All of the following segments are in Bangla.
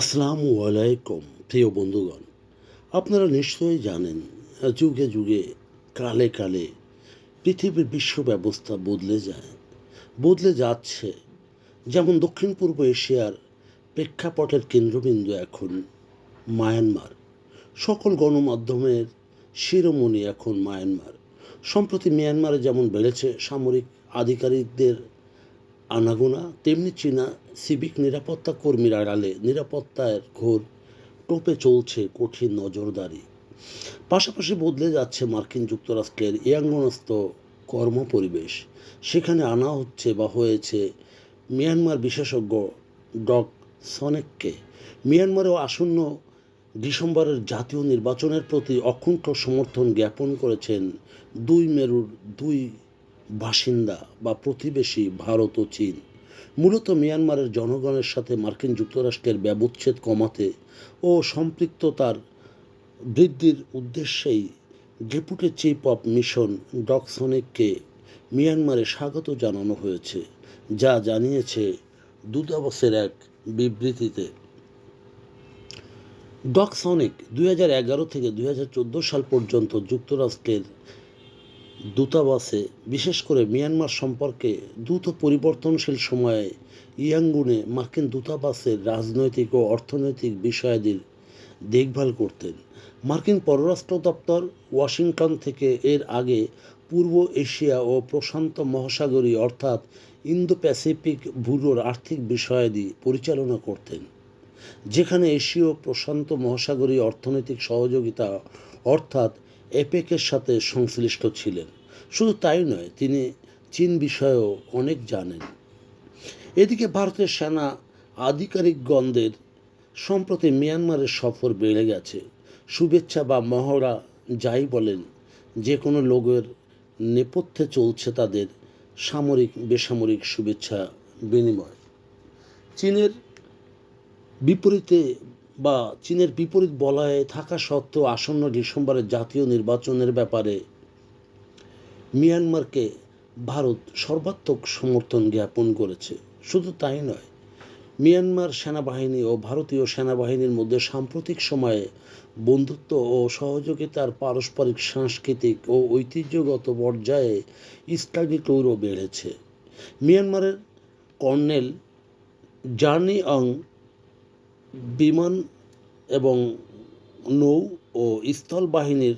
আসসালামু আলাইকুম, প্রিয় বন্ধুগণ। আপনারা নিশ্চয়ই জানেন, যুগে যুগে, কালে কালে পৃথিবীর বিশ্ব ব্যবস্থা বদলে যায়, বদলে যাচ্ছে। যেমন দক্ষিণ পূর্ব এশিয়ার প্রেক্ষাপটের কেন্দ্রবিন্দু এখন মায়ানমার। সকল গণমাধ্যমের শিরোমণি এখন মায়ানমার। সম্প্রতি মিয়ানমারে যেমন বেড়েছে সামরিক আধিকারিকদের আনাগোনা, তেমনি চীনা সিভিক নিরাপত্তা কর্মীর আড়ালে নিরাপত্তার ঘোর টোপে চলছে কঠিন নজরদারি। পাশাপাশি বদলে যাচ্ছে মার্কিন যুক্তরাষ্ট্রের ইয়াঙ্গনস্থ কর্মপরিবেশ। সেখানে আনা হচ্ছে বা হয়েছে মিয়ানমার বিশেষজ্ঞ ডক সনেককে। মিয়ানমারেও আসন্ন ডিসেম্বরের জাতীয় নির্বাচনের প্রতি অকুণ্ঠ সমর্থন জ্ঞাপন করেছেন দুই মেরুর দুই বাসিন্দা বা প্রতিবেশী ভারত ও চীন। মূলত মিয়ানমারের জনগণের সাথে মার্কিন যুক্তরাষ্ট্রের ব্যবচ্ছেদ কমাতে ও সম্পৃক্ততার বৃদ্ধির উদ্দেশ্যেই ডেপুটি চিফ অফ মিশন ডকসনিককে মিয়ানমারে স্বাগত জানানো হয়েছে, যা জানিয়েছে দূতাবাসের এক বিবৃতিতে। ডকসনিক দুই থেকে দুই হাজার চোদ্দ সাল পর্যন্ত যুক্তরাষ্ট্রের দূতাবাসে, বিশেষ করে মিয়ানমার সম্পর্কে দ্রুত পরিবর্তনশীল সময়ে ইয়াঙ্গুনে মার্কিন দূতাবাসের রাজনৈতিক ও অর্থনৈতিক বিষয়াদির দেখভাল করতেন। মার্কিন পররাষ্ট্র দপ্তর ওয়াশিংটন থেকে এর আগে পূর্ব এশিয়া ও প্রশান্ত মহাসাগরী অর্থাৎ ইন্দো প্যাসিফিক ব্যুরোর আর্থিক বিষয়াদি পরিচালনা করতেন। যেখানে এশীয় প্রশান্ত মহাসাগরী অর্থনৈতিক সহযোগিতা অর্থাৎ এপেকের সাথে সংশ্লিষ্ট ছিলেন। শুধু তাই নয়, তিনি চীন বিষয়েও অনেক জানেন। এদিকে ভারতের সেনা আধিকারিকগণদের সম্প্রতি মিয়ানমারের সফর বেড়ে গেছে। শুভেচ্ছা বা মহড়া যাই বলেন যে কোনো লোকের নেপথ্যে চলছে তাদের সামরিক, বেসামরিক শুভেচ্ছা বিনিময়। চীনের বিপরীতে বা চীনের বিপরীত বলয়ে থাকা সত্ত্বেও আসন্ন ডিসেম্বরের জাতীয় নির্বাচনের ব্যাপারে মিয়ানমারকে ভারত সর্বাত্মক সমর্থন জ্ঞাপন করেছে। শুধু তাই নয়, মিয়ানমার সেনাবাহিনী ও ভারতীয় সেনাবাহিনীর মধ্যে সাম্প্রতিক সময়ে বন্ধুত্ব ও সহযোগিতার পারস্পরিক, সাংস্কৃতিক ও ঐতিহ্যগত পর্যায়ে ট্যুরও বেড়েছে। মিয়ানমারের কর্নেল জার্নি অং বিমান এবং নৌ ও স্থল বাহিনীর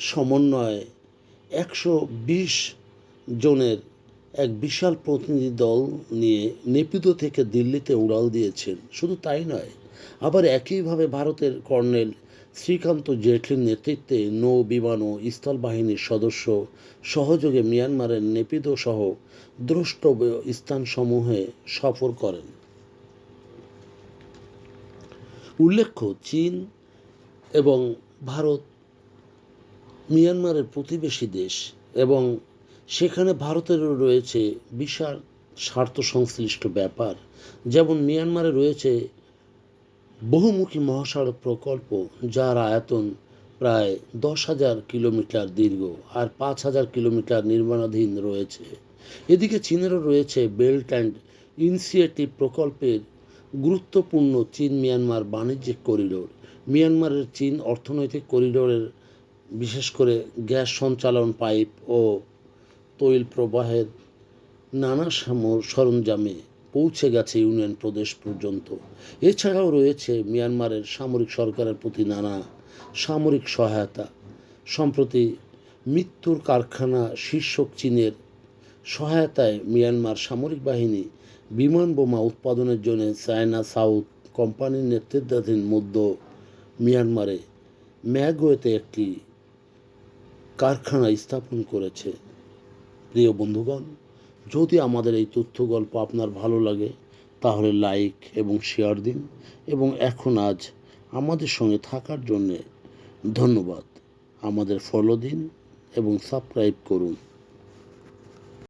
সমন্বয়ে একশো বিশ জনের এক বিশাল প্রতিনিধি দল নিয়ে নেপিদো থেকে দিল্লিতে উড়াল দিয়েছেন। শুধু তাই নয়, আবার একইভাবে ভারতের কর্নেল শ্রীকান্ত জেটলির নেতৃত্বে নৌ, বিমান ও স্থল বাহিনীর সদস্য সহযোগে মিয়ানমারের নেপিদো সহ দ্রষ্টব্য স্থানসমূহে সফর করেন। উল্লেখ্য চীন এবং ভারত, মিয়ানমারের প্রতিবেশী দেশ এবং সেখানে ভারতেরও রয়েছে বিশাল স্বার্থ সংশ্লিষ্ট ব্যাপার। যেমন মিয়ানমারে রয়েছে বহুমুখী মহাসড়ক প্রকল্প, যার আয়তন প্রায় দশ হাজার কিলোমিটার দীর্ঘ আর পাঁচ হাজার কিলোমিটার নির্মাণাধীন রয়েছে। এদিকে চীনেরও রয়েছে বেল্ট অ্যান্ড ইনিশিয়েটিভ প্রকল্পের গুরুত্বপূর্ণ চীন মিয়ানমার বাণিজ্যিক করিডোর। মিয়ানমারের চীন অর্থনৈতিক করিডোরের বিশেষ করে গ্যাস সঞ্চালন পাইপ ও তৈল প্রবাহের নানা সরঞ্জামে পৌঁছে গেছে ইউনিয়ন প্রদেশ পর্যন্ত। এছাড়াও রয়েছে মিয়ানমারের সামরিক সরকারের প্রতি নানা সামরিক সহায়তা। সম্প্রতি মৃত্যুর কারখানা শীর্ষক চীনের সহায়তায় মিয়ানমার সামরিক বাহিনী বিমান বোমা উৎপাদনের জন্য চায়না সাউথ কোম্পানির নেতৃত্বাধীন মধ্য মিয়ানমারে ম্যাগোয়েতে একটি কারখানা স্থাপন করেছে। প্রিয় বন্ধুগণ, যদি আমাদের এই তথ্য গল্প আপনার ভালো লাগে, তাহলে লাইক এবং শেয়ার দিন এবং এখন আজ আমাদের সঙ্গে থাকার জন্যে ধন্যবাদ। আমাদের ফলো দিন এবং সাবস্ক্রাইব করুন।